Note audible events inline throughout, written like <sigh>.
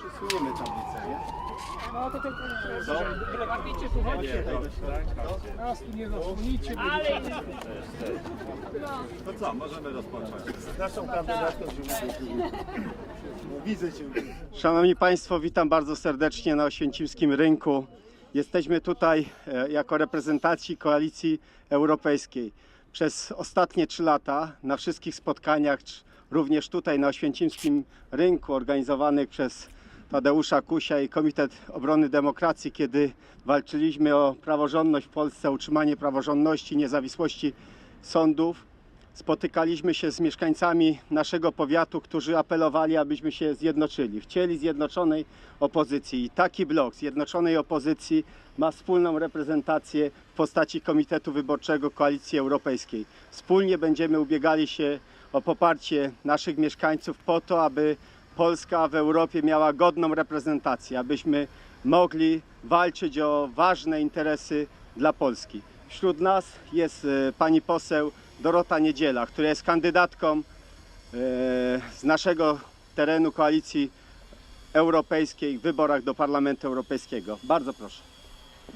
Przysuniemy tablicę, nie? No to tylko kłapicie, słuchajcie. Nas tu nie zasłonicie. Ale... To co, możemy rozpocząć. Z naszą kandydatką no, Widzę Cię. Szanowni Państwo, witam bardzo serdecznie na Oświęcimskim Rynku. Jesteśmy tutaj e, jako reprezentacji Koalicji Europejskiej. Przez ostatnie trzy lata na wszystkich spotkaniach, również tutaj na Oświęcimskim Rynku organizowanych przez Tadeusza Kusia i Komitet Obrony Demokracji, kiedy walczyliśmy o praworządność w Polsce, utrzymanie praworządności, niezawisłości sądów, spotykaliśmy się z mieszkańcami naszego powiatu, którzy apelowali, abyśmy się zjednoczyli. Chcieli zjednoczonej opozycji. I taki blok zjednoczonej opozycji ma wspólną reprezentację w postaci Komitetu Wyborczego Koalicji Europejskiej. Wspólnie będziemy ubiegali się o poparcie naszych mieszkańców po to, aby Polska w Europie miała godną reprezentację, abyśmy mogli walczyć o ważne interesy dla Polski. Wśród nas jest e, pani poseł Dorota Niedziela, która jest kandydatką e, z naszego terenu koalicji europejskiej w wyborach do Parlamentu Europejskiego. Bardzo proszę.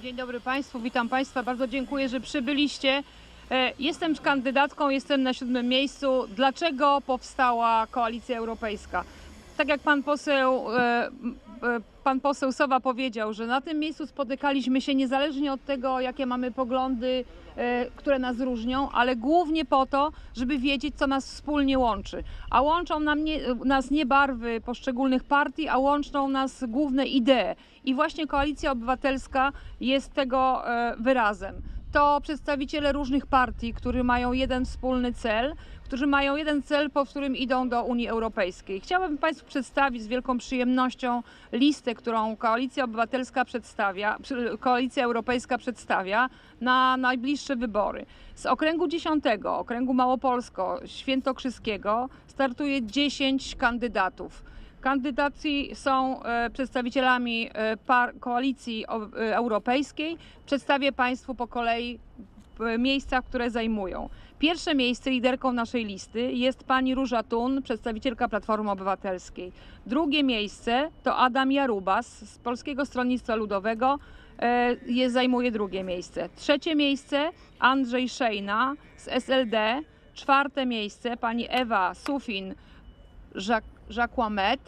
Dzień dobry Państwu, witam Państwa. Bardzo dziękuję, że przybyliście. E, Jestem kandydatką, jestem na siódmym miejscu. Dlaczego powstała Koalicja Europejska? Tak jak pan poseł, e, e, pan poseł Sowa powiedział, że na tym miejscu spotykaliśmy się niezależnie od tego, jakie mamy poglądy, e, które nas różnią, ale głównie po to, żeby wiedzieć, co nas wspólnie łączy. A łączą nam nie, nas nie barwy poszczególnych partii, a łączą nas główne idee. I właśnie Koalicja Obywatelska jest tego wyrazem. To przedstawiciele różnych partii, którzy mają jeden wspólny cel, którzy mają jeden cel, po którym idą do Unii Europejskiej. Chciałabym Państwu przedstawić z wielką przyjemnością listę, którą Koalicja Obywatelska przedstawia, Koalicja Europejska przedstawia na najbliższe wybory. Z okręgu 10, okręgu Małopolsko, Świętokrzyskiego startuje 10 kandydatów. Kandydaci są e, przedstawicielami e, koalicji e, europejskiej. Przedstawię Państwu po kolei miejsca, które zajmują. Pierwsze miejsce liderką naszej listy jest pani Róża Tun, przedstawicielka Platformy Obywatelskiej. Drugie miejsce to Adam Jarubas z Polskiego Stronnictwa Ludowego. Jest, zajmuje drugie miejsce. Trzecie miejsce Andrzej Szejna z SLD. Czwarte miejsce pani Ewa Sufin Jacquamet.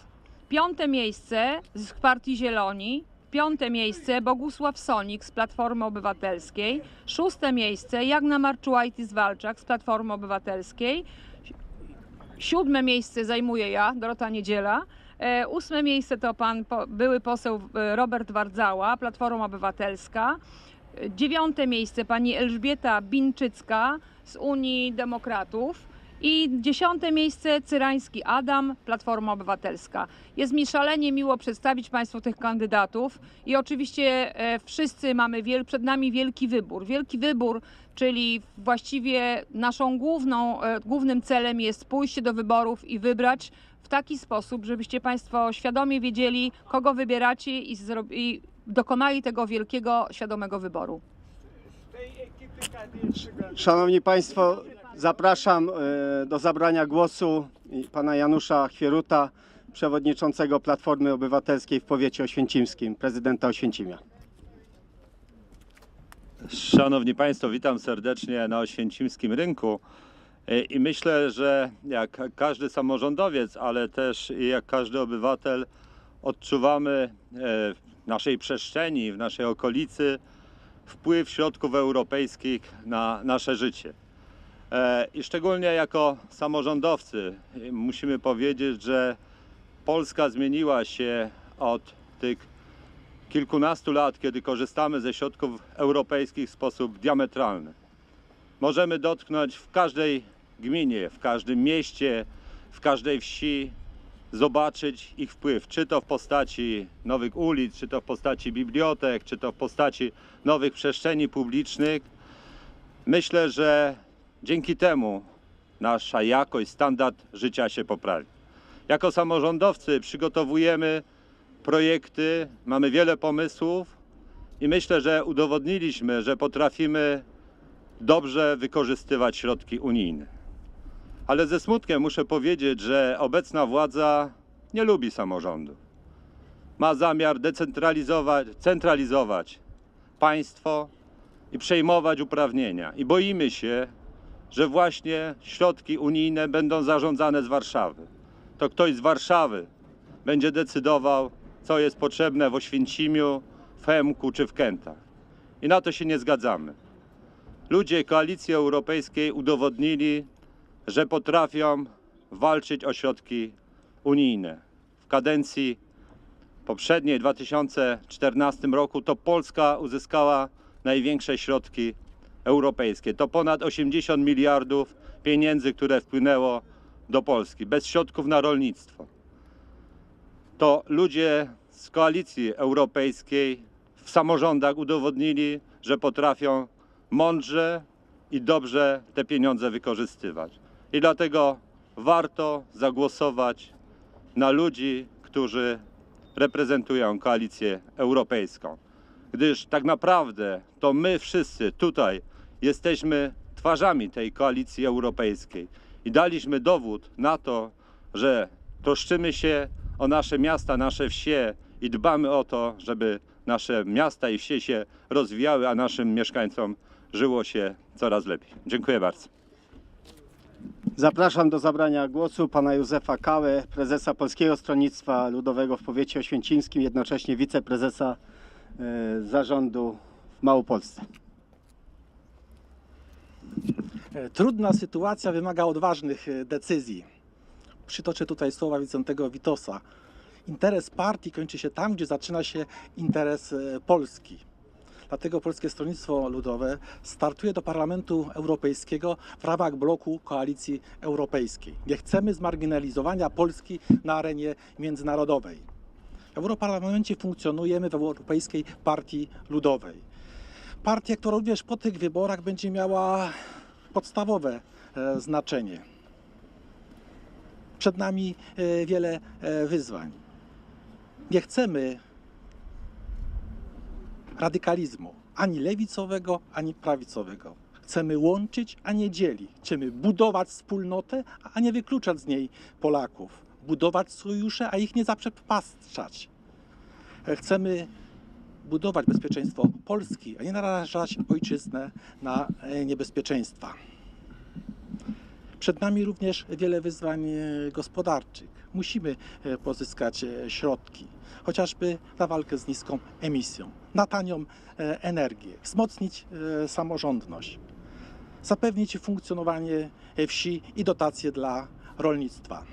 Piąte miejsce z Partii Zieloni. Piąte miejsce Bogusław Sonik z Platformy Obywatelskiej. Szóste miejsce Jagna Marczułajtis-Walczak z Platformy Obywatelskiej. Siódme miejsce zajmuję ja, Dorota Niedziela. E, Ósme miejsce to pan po, były poseł e, Robert Wardzała, Platforma Obywatelska. E, Dziewiąte miejsce pani Elżbieta Binczycka z Unii Demokratów. I dziesiąte miejsce Cyrański Adam, Platforma Obywatelska. Jest mi szalenie miło przedstawić Państwu tych kandydatów i oczywiście e, wszyscy mamy wiel, przed nami wielki wybór. Wielki wybór, czyli właściwie naszą główną, e, głównym celem jest pójście do wyborów i wybrać w taki sposób, żebyście Państwo świadomie wiedzieli, kogo wybieracie i, i dokonali tego wielkiego, świadomego wyboru. Szanowni Państwo, zapraszam e, do zabrania głosu pana Janusza Chwieruta, przewodniczącego Platformy Obywatelskiej w powiecie oświęcimskim, prezydenta Oświęcimia. Szanowni Państwo, witam serdecznie na Oświęcimskim Rynku. E, I myślę, że jak każdy samorządowiec, ale też jak każdy obywatel, odczuwamy e, w naszej przestrzeni, w naszej okolicy wpływ środków europejskich na nasze życie. E, I szczególnie jako samorządowcy musimy powiedzieć, że Polska zmieniła się od tych kilkunastu lat, kiedy korzystamy ze środków europejskich w sposób diametralny. Możemy dotknąć w każdej gminie, w każdym mieście, w każdej wsi, zobaczyć ich wpływ, czy to w postaci nowych ulic, czy to w postaci bibliotek, czy to w postaci nowych przestrzeni publicznych. Myślę, że dzięki temu nasza jakość, standard życia się poprawi. Jako samorządowcy przygotowujemy projekty, mamy wiele pomysłów i myślę, że udowodniliśmy, że potrafimy dobrze wykorzystywać środki unijne. Ale ze smutkiem muszę powiedzieć, że obecna władza nie lubi samorządu. ma zamiar decentralizować, centralizować państwo i przejmować uprawnienia. I boimy się, że właśnie środki unijne będą zarządzane z Warszawy. To ktoś z Warszawy będzie decydował, co jest potrzebne w Oświęcimiu, w Chemku czy w Kętach. I na to się nie zgadzamy. Ludzie Koalicji Europejskiej udowodnili, że potrafią walczyć o środki unijne. W kadencji poprzedniej, 2014 roku, to Polska uzyskała największe środki europejskie. To ponad 80 miliardów pieniędzy, które wpłynęło do Polski, bez środków na rolnictwo. To ludzie z koalicji europejskiej w samorządach udowodnili, że potrafią mądrze i dobrze te pieniądze wykorzystywać. I dlatego warto zagłosować na ludzi, którzy reprezentują koalicję europejską. Gdyż tak naprawdę to my wszyscy tutaj jesteśmy twarzami tej koalicji europejskiej i daliśmy dowód na to, że troszczymy się o nasze miasta, nasze wsie i dbamy o to, żeby nasze miasta i wsie się rozwijały, a naszym mieszkańcom żyło się coraz lepiej. Dziękuję bardzo. Zapraszam do zabrania głosu pana Józefa Kałę, prezesa Polskiego Stronnictwa Ludowego w powiecie oświęcimskim, jednocześnie wiceprezesa e, zarządu w Małopolsce. E, Trudna sytuacja wymaga odważnych e, decyzji. Przytoczę tutaj słowa Wicentego Witosa. Interes partii kończy się tam, gdzie zaczyna się interes e, Polski. Dlatego Polskie Stronnictwo Ludowe startuje do Parlamentu Europejskiego w ramach bloku Koalicji Europejskiej. Nie chcemy zmarginalizowania Polski na arenie międzynarodowej. W Europarlamencie funkcjonujemy w Europejskiej Partii Ludowej. Partia, która również po tych wyborach będzie miała podstawowe e, znaczenie. Przed nami e, wiele e, wyzwań. Nie chcemy radykalizmu ani lewicowego, ani prawicowego. Chcemy łączyć, a nie dzielić. Chcemy budować wspólnotę, a nie wykluczać z niej Polaków. Budować sojusze, a ich nie zaprzepaszczać. Chcemy budować bezpieczeństwo Polski, a nie narażać ojczyznę na e, niebezpieczeństwa. Przed nami również wiele wyzwań e, gospodarczych. Musimy e, pozyskać środki, chociażby na walkę z niską emisją, na tanią energię, wzmocnić samorządność, zapewnić funkcjonowanie wsi i dotacje dla rolnictwa.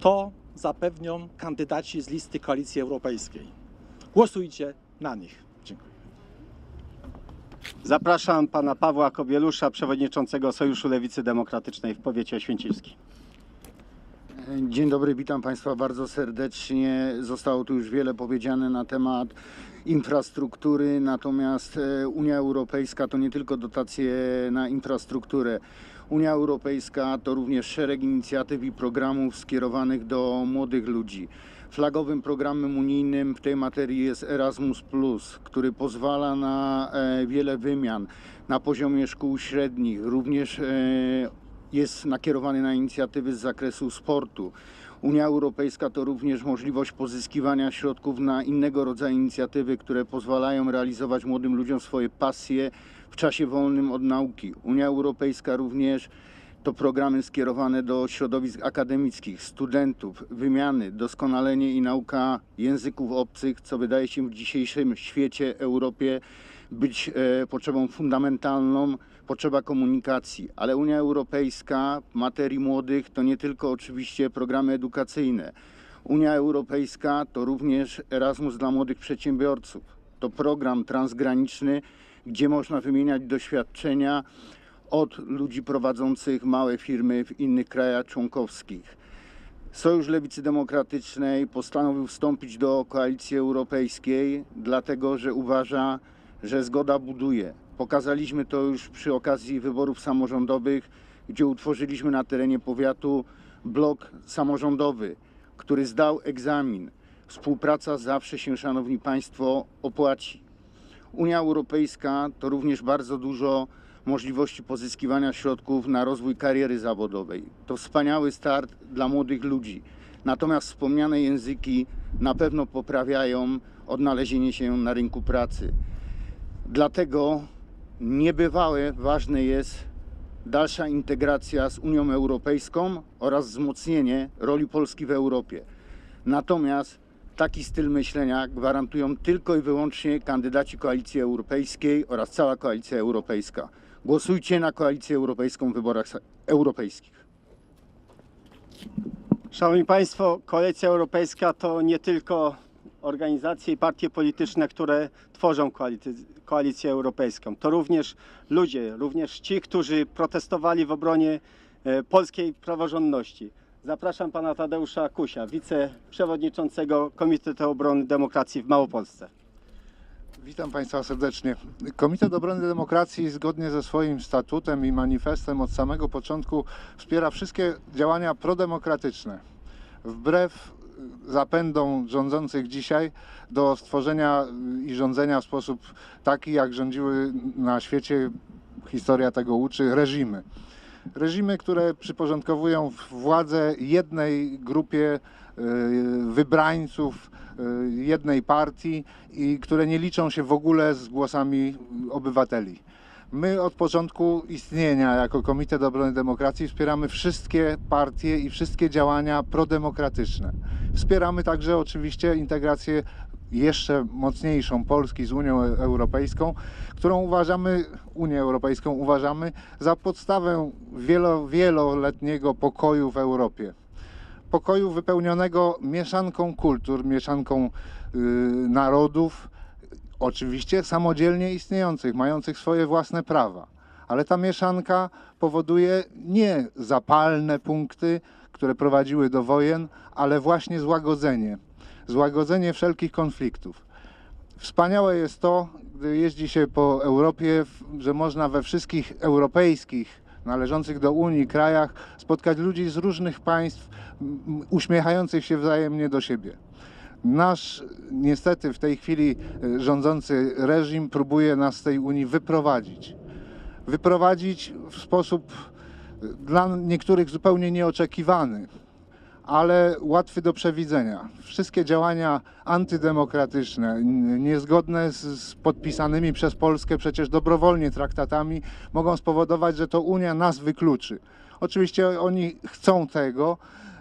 To zapewnią kandydaci z listy Koalicji Europejskiej. Głosujcie na nich. Dziękuję. Zapraszam pana Pawła Kobielusza, przewodniczącego Sojuszu Lewicy Demokratycznej w powiecie oświęcimskim. Dzień dobry, witam Państwa bardzo serdecznie. Zostało tu już wiele powiedziane na temat infrastruktury, natomiast e, Unia Europejska to nie tylko dotacje na infrastrukturę. Unia Europejska to również szereg inicjatyw i programów skierowanych do młodych ludzi. Flagowym programem unijnym w tej materii jest Erasmus, który pozwala na e, wiele wymian na poziomie szkół średnich, również e, jest nakierowany na inicjatywy z zakresu sportu. Unia Europejska to również możliwość pozyskiwania środków na innego rodzaju inicjatywy, które pozwalają realizować młodym ludziom swoje pasje w czasie wolnym od nauki. Unia Europejska również to programy skierowane do środowisk akademickich, studentów, wymiany, doskonalenie i nauka języków obcych, co wydaje się w dzisiejszym świecie, Europie być e, potrzebą fundamentalną, potrzeba komunikacji. Ale Unia Europejska w materii młodych to nie tylko oczywiście programy edukacyjne. Unia Europejska to również Erasmus dla młodych przedsiębiorców. To program transgraniczny, gdzie można wymieniać doświadczenia od ludzi prowadzących małe firmy w innych krajach członkowskich. Sojusz Lewicy Demokratycznej postanowił wstąpić do koalicji europejskiej, dlatego że uważa, że zgoda buduje. Pokazaliśmy to już przy okazji wyborów samorządowych, gdzie utworzyliśmy na terenie powiatu blok samorządowy, który zdał egzamin. Współpraca zawsze się, Szanowni Państwo, opłaci. Unia Europejska to również bardzo dużo możliwości pozyskiwania środków na rozwój kariery zawodowej. To wspaniały start dla młodych ludzi. Natomiast wspomniane języki na pewno poprawiają odnalezienie się na rynku pracy. Dlatego niebywałe ważne jest dalsza integracja z Unią Europejską oraz wzmocnienie roli Polski w Europie. Natomiast taki styl myślenia gwarantują tylko i wyłącznie kandydaci Koalicji Europejskiej oraz cała Koalicja Europejska. Głosujcie na Koalicję Europejską w wyborach europejskich. Szanowni Państwo, Koalicja Europejska to nie tylko organizacje i partie polityczne, które tworzą koalicję, koalicję europejską. To również ludzie, również ci, którzy protestowali w obronie e, polskiej praworządności. Zapraszam pana Tadeusza Kusia, wiceprzewodniczącego Komitetu Obrony Demokracji w Małopolsce. Witam Państwa serdecznie. Komitet Obrony Demokracji zgodnie ze swoim statutem i manifestem od samego początku wspiera wszystkie działania prodemokratyczne. Wbrew zapędom rządzących dzisiaj do stworzenia i rządzenia w sposób taki, jak rządziły na świecie, historia tego uczy, reżimy. Reżimy, które przyporządkowują władzę jednej grupie y, wybrańców, y, jednej partii i które nie liczą się w ogóle z głosami obywateli. My od początku istnienia jako Komitet Obrony Demokracji wspieramy wszystkie partie i wszystkie działania prodemokratyczne. Wspieramy także oczywiście integrację jeszcze mocniejszą Polski z Unią Europejską, którą uważamy, Unię Europejską uważamy za podstawę wielo, wieloletniego pokoju w Europie pokoju wypełnionego mieszanką kultur, mieszanką y, narodów, oczywiście samodzielnie istniejących, mających swoje własne prawa. Ale ta mieszanka powoduje nie zapalne punkty, które prowadziły do wojen, ale właśnie złagodzenie. Złagodzenie wszelkich konfliktów. Wspaniałe jest to, gdy jeździ się po Europie, że można we wszystkich europejskich, należących do Unii krajach spotkać ludzi z różnych państw, uśmiechających się wzajemnie do siebie. Nasz niestety w tej chwili e, rządzący reżim próbuje nas z tej Unii wyprowadzić. Wyprowadzić w sposób e, dla niektórych zupełnie nieoczekiwany, ale łatwy do przewidzenia. Wszystkie działania antydemokratyczne, niezgodne z, podpisanymi przez Polskę przecież dobrowolnie traktatami, mogą spowodować, że to Unia nas wykluczy. Oczywiście oni chcą tego,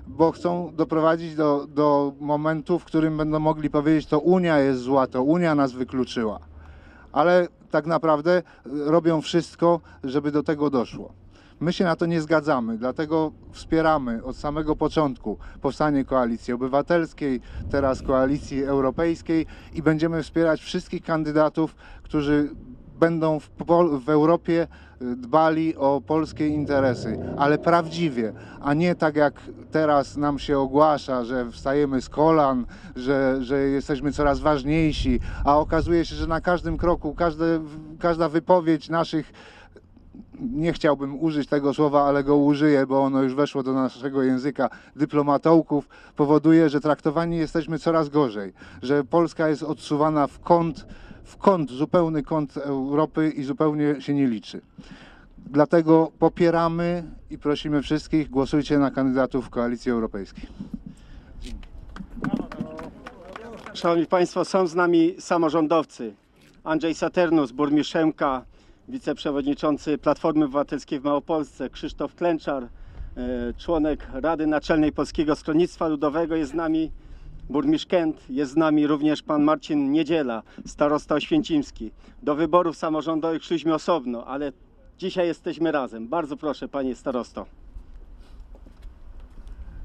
bo chcą doprowadzić do, do momentu, w którym będą mogli powiedzieć, to Unia jest zła, to Unia nas wykluczyła. Ale tak naprawdę robią wszystko, żeby do tego doszło. My się na to nie zgadzamy, dlatego wspieramy od samego początku powstanie Koalicji Obywatelskiej, teraz Koalicji Europejskiej i będziemy wspierać wszystkich kandydatów, którzy będą w, w Europie y, dbali o polskie interesy, ale prawdziwie, a nie tak jak teraz nam się ogłasza, że wstajemy z kolan, że, że jesteśmy coraz ważniejsi, a okazuje się, że na każdym kroku, każde, każda wypowiedź naszych nie chciałbym użyć tego słowa, ale go użyję, bo ono już weszło do naszego języka dyplomatołków, powoduje, że traktowani jesteśmy coraz gorzej, że Polska jest odsuwana w kąt, w kąt, zupełny kąt Europy i zupełnie się nie liczy. Dlatego popieramy i prosimy wszystkich, głosujcie na kandydatów Koalicji Europejskiej. Szanowni Państwo, są z nami samorządowcy. Andrzej Saturnus, burmistrz Szemka, wiceprzewodniczący Platformy Obywatelskiej w Małopolsce, Krzysztof Klęczar, e, członek Rady Naczelnej Polskiego Stronnictwa Ludowego jest z nami, burmistrz Kęt, jest z nami również pan Marcin Niedziela, starosta oświęcimski. Do wyborów samorządowych szliśmy osobno, ale dzisiaj jesteśmy razem. Bardzo proszę panie starosto.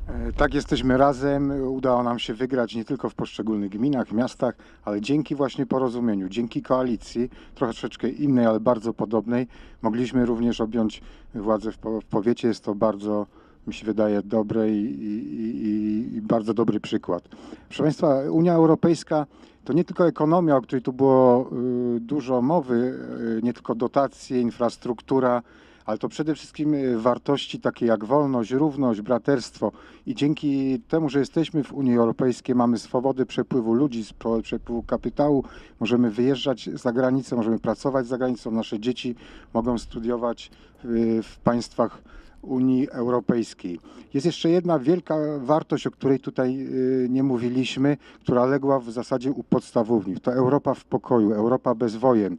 E, Tak, jesteśmy razem. Udało nam się wygrać nie tylko w poszczególnych gminach, miastach, ale dzięki właśnie porozumieniu, dzięki koalicji, troszeczkę innej, ale bardzo podobnej, mogliśmy również objąć władzę w, po- w powiecie. Jest to bardzo, mi się wydaje, dobre i, i, i, bardzo dobry przykład. Proszę Państwa, Unia Europejska to nie tylko ekonomia, o której tu było y, dużo mowy, y, nie tylko dotacje, infrastruktura, ale to przede wszystkim y, wartości takie jak wolność, równość, braterstwo. I dzięki temu, że jesteśmy w Unii Europejskiej, mamy swobodę przepływu ludzi, przepływu kapitału, możemy wyjeżdżać za granicę, możemy pracować za granicą, nasze dzieci mogą studiować y, w państwach Unii Europejskiej. Jest jeszcze jedna wielka wartość, o której tutaj y, nie mówiliśmy, która legła w zasadzie u podstawowni. To Europa w pokoju, Europa bez wojen.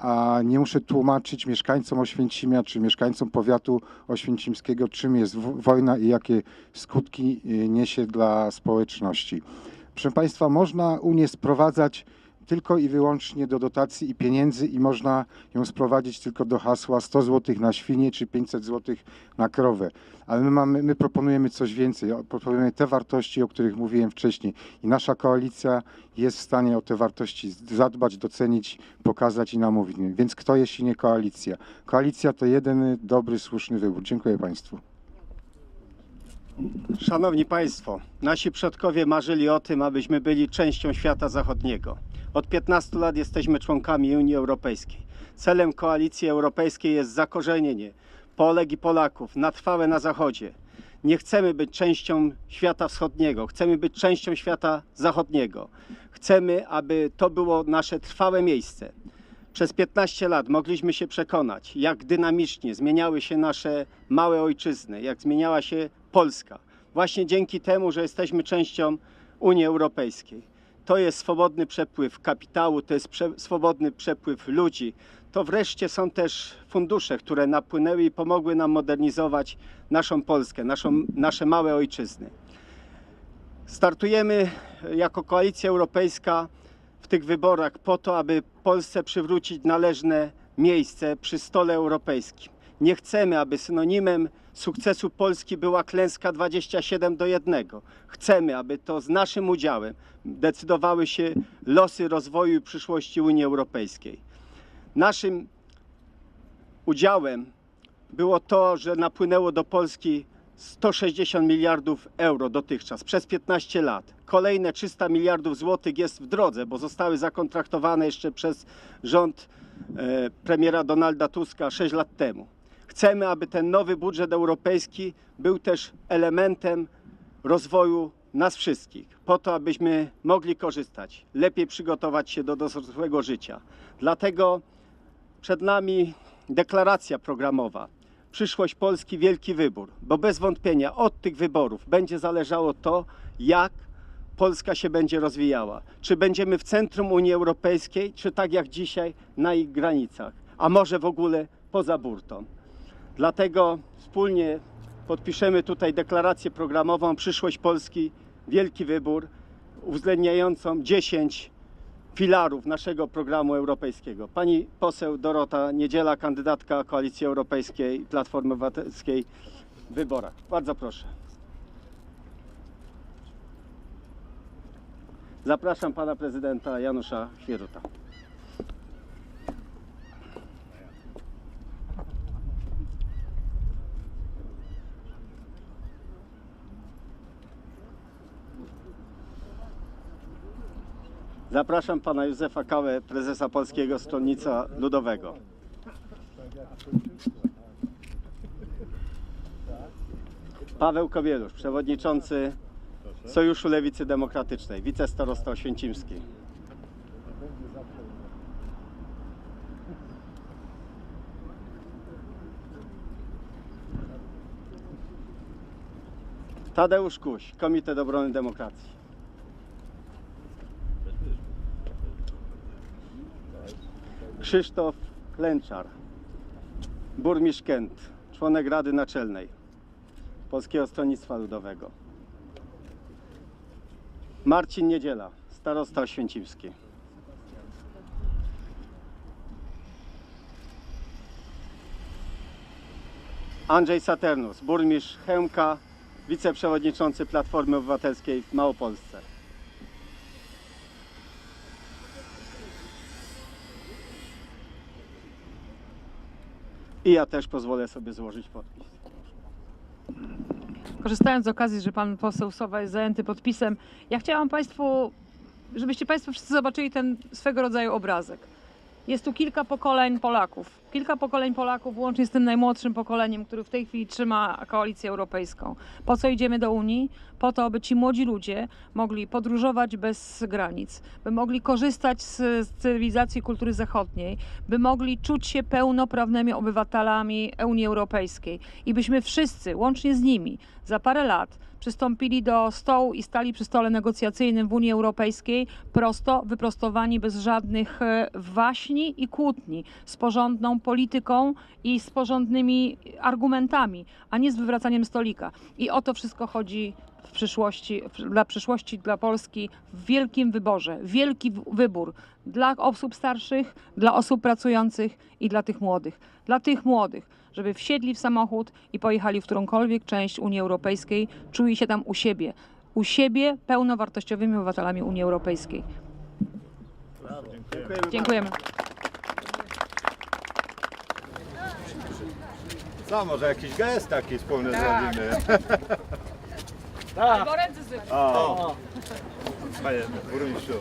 A nie muszę tłumaczyć mieszkańcom Oświęcimia czy mieszkańcom powiatu oświęcimskiego, czym jest wojna i jakie skutki y, niesie dla społeczności. Proszę Państwa, można Unię sprowadzać tylko i wyłącznie do dotacji i pieniędzy i można ją sprowadzić tylko do hasła 100 zł na świnie czy 500 zł na krowę. Ale my, mamy, my proponujemy coś więcej. Proponujemy te wartości, o których mówiłem wcześniej. I nasza koalicja jest w stanie o te wartości zadbać, docenić, pokazać i namówić. Więc kto jeśli nie koalicja? Koalicja to jedyny dobry, słuszny wybór. Dziękuję Państwu. Szanowni Państwo, nasi przodkowie marzyli o tym, abyśmy byli częścią świata zachodniego. Od 15 lat jesteśmy członkami Unii Europejskiej. Celem koalicji europejskiej jest zakorzenienie Polek i Polaków na trwałe na Zachodzie. Nie chcemy być częścią świata wschodniego, chcemy być częścią świata zachodniego. Chcemy, aby to było nasze trwałe miejsce. Przez 15 lat mogliśmy się przekonać, jak dynamicznie zmieniały się nasze małe ojczyzny, jak zmieniała się Polska. Właśnie dzięki temu, że jesteśmy częścią Unii Europejskiej. To jest swobodny przepływ kapitału, to jest prze, swobodny przepływ ludzi. To wreszcie są też fundusze, które napłynęły i pomogły nam modernizować naszą Polskę, naszą, nasze małe ojczyzny. Startujemy jako Koalicja Europejska w tych wyborach po to, aby Polsce przywrócić należne miejsce przy stole europejskim. Nie chcemy, aby synonimem sukcesu Polski była klęska 27 do 1. Chcemy, aby to z naszym udziałem decydowały się losy rozwoju i przyszłości Unii Europejskiej. Naszym udziałem było to, że napłynęło do Polski 160 miliardów euro dotychczas przez 15 lat. Kolejne 300 miliardów złotych jest w drodze, bo zostały zakontraktowane jeszcze przez rząd e, premiera Donalda Tuska 6 lat temu. Chcemy, aby ten nowy budżet europejski był też elementem rozwoju nas wszystkich, po to, abyśmy mogli korzystać, lepiej przygotować się do dorosłego życia. Dlatego przed nami deklaracja programowa. Przyszłość Polski wielki wybór, bo bez wątpienia od tych wyborów będzie zależało to, jak Polska się będzie rozwijała. Czy będziemy w centrum Unii Europejskiej, czy tak jak dzisiaj na ich granicach, a może w ogóle poza burtą. Dlatego wspólnie podpiszemy tutaj deklarację programową Przyszłość Polski wielki wybór, uwzględniającą 10 filarów naszego programu europejskiego. Pani poseł Dorota Niedziela, kandydatka Koalicji Europejskiej Platformy Obywatelskiej w wyborach. Bardzo proszę. Zapraszam pana prezydenta Janusza Chwieruta. Zapraszam pana Józefa Kałę, prezesa Polskiego Stronnictwa Ludowego. Paweł Kowielusz, przewodniczący Sojuszu Lewicy Demokratycznej, wicestarosta oświęcimski. Tadeusz Kuś, Komitet Obrony Demokracji. Krzysztof Klęczar, burmistrz Kent, członek Rady Naczelnej Polskiego Stronnictwa Ludowego. Marcin Niedziela, starosta oświęcimski. Andrzej Saturnus, burmistrz Chełmka, wiceprzewodniczący Platformy Obywatelskiej w Małopolsce. I ja też pozwolę sobie złożyć podpis. Korzystając z okazji, że pan poseł Sowa jest zajęty podpisem, ja chciałam Państwu, żebyście Państwo wszyscy zobaczyli ten swego rodzaju obrazek. Jest tu kilka pokoleń Polaków. Kilka pokoleń Polaków, łącznie z tym najmłodszym pokoleniem, który w tej chwili trzyma koalicję europejską. Po co idziemy do Unii? Po to, aby ci młodzi ludzie mogli podróżować bez granic, by mogli korzystać z, z cywilizacji kultury zachodniej, by mogli czuć się pełnoprawnymi obywatelami Unii Europejskiej i byśmy wszyscy, łącznie z nimi, za parę lat przystąpili do stołu i stali przy stole negocjacyjnym w Unii Europejskiej prosto, wyprostowani, bez żadnych e, waśni i kłótni, z porządną polityką i z porządnymi argumentami, a nie z wywracaniem stolika. I o to wszystko chodzi w przyszłości, w- dla przyszłości, dla Polski w wielkim wyborze. Wielki w- wybór dla osób starszych, dla osób pracujących i dla tych młodych. Dla tych młodych, żeby wsiedli w samochód i pojechali w którąkolwiek część Unii Europejskiej, czuli się tam u siebie. U siebie pełnowartościowymi obywatelami Unii Europejskiej. Dziękujemy. Co, może jakiś gest taki wspólny zrobimy? <laughs> Albo ręce sypać. O. Panie burmistrzu.